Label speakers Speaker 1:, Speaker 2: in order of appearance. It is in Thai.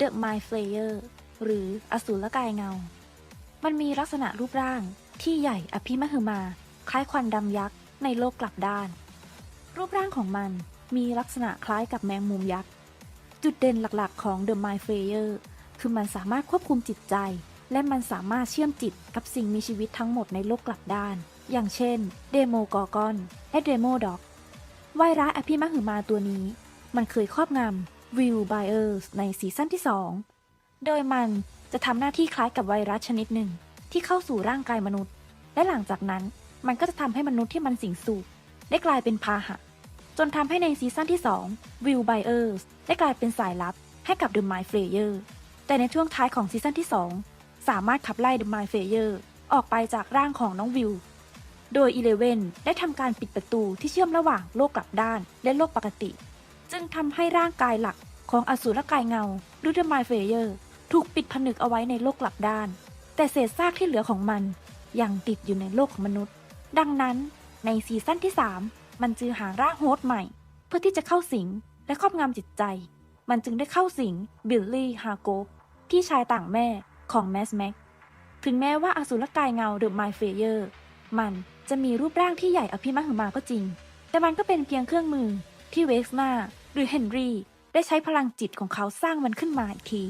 Speaker 1: The Mind Flayer หรืออสูรกายเงา มันมีลักษณะรูปร่างที่ใหญ่อภิมหึมา คล้ายควันดำยักษ์ในโลกกลับด้าน รูปร่างของมันมีลักษณะคล้ายกับแมงมุมยักษ์ จุดเด่นหลักๆของ The Mind Flayer คือมันสามารถควบคุมจิตใจ และมันสามารถเชื่อมจิตกับสิ่งมีชีวิตทั้งหมดในโลกกลับด้าน อย่างเช่นเดโมกอร์กอนและเดโมด็อกวายร้ายอภิมหึมาตัวนี้ มันเคยครอบงำ วิลไบเออร์ในซีซั่นที่ 2 โดยมันจะทำหน้าที่คล้ายกับไวรัสชนิดหนึ่ง ที่เข้าสู่ร่างกายมนุษย์ และหลังจากนั้นมันก็จะทำให้มนุษย์ที่มันสิงสู่ได้กลายเป็นพาหะ จนทำให้ในซีซั่นที่ 2 วิลไบเออร์ได้กลายเป็นสายลับให้กับ The Mind Flayer แต่ในช่วงท้ายของซีซั่นที่ 2 สามารถขับไล่ The Mind Flayer ออกไปจากร่างของน้องวิลโดยอีเลเวนได้ทำการปิดประตูที่เชื่อมระหว่างโลกกลับด้านและโลกปกติ จึงทำให้ร่างกายหลักของอสูรกายเงาหรือ The Mind Flayer ถูกปิดผนึกเอาไว้ในโลกกลับด้าน แต่เศษซากที่เหลือของมันยังติดอยู่ในโลกของมนุษย์ ดังนั้นในซีซั่นที่ 3 มันจึงหาร่างโฮสต์ใหม่ เพื่อที่จะเข้าสิงและครอบงำจิตใจ มันจึงได้เข้าสิงบิลลี่ฮาโกพี่ชายต่างแม่ของแมสแม็กถึงแม้ว่าอสูรกายเงาเดอะไมเฟเยอร์มันจะมีรูปร่างที่ใหญ่อภิมหึมาก็จริง แต่มันก็เป็นเพียงเครื่องมือที่เวกส์นา หรือเฮนรี่ได้ใช้พลังจิตของเขาสร้างมันขึ้นมาอีกที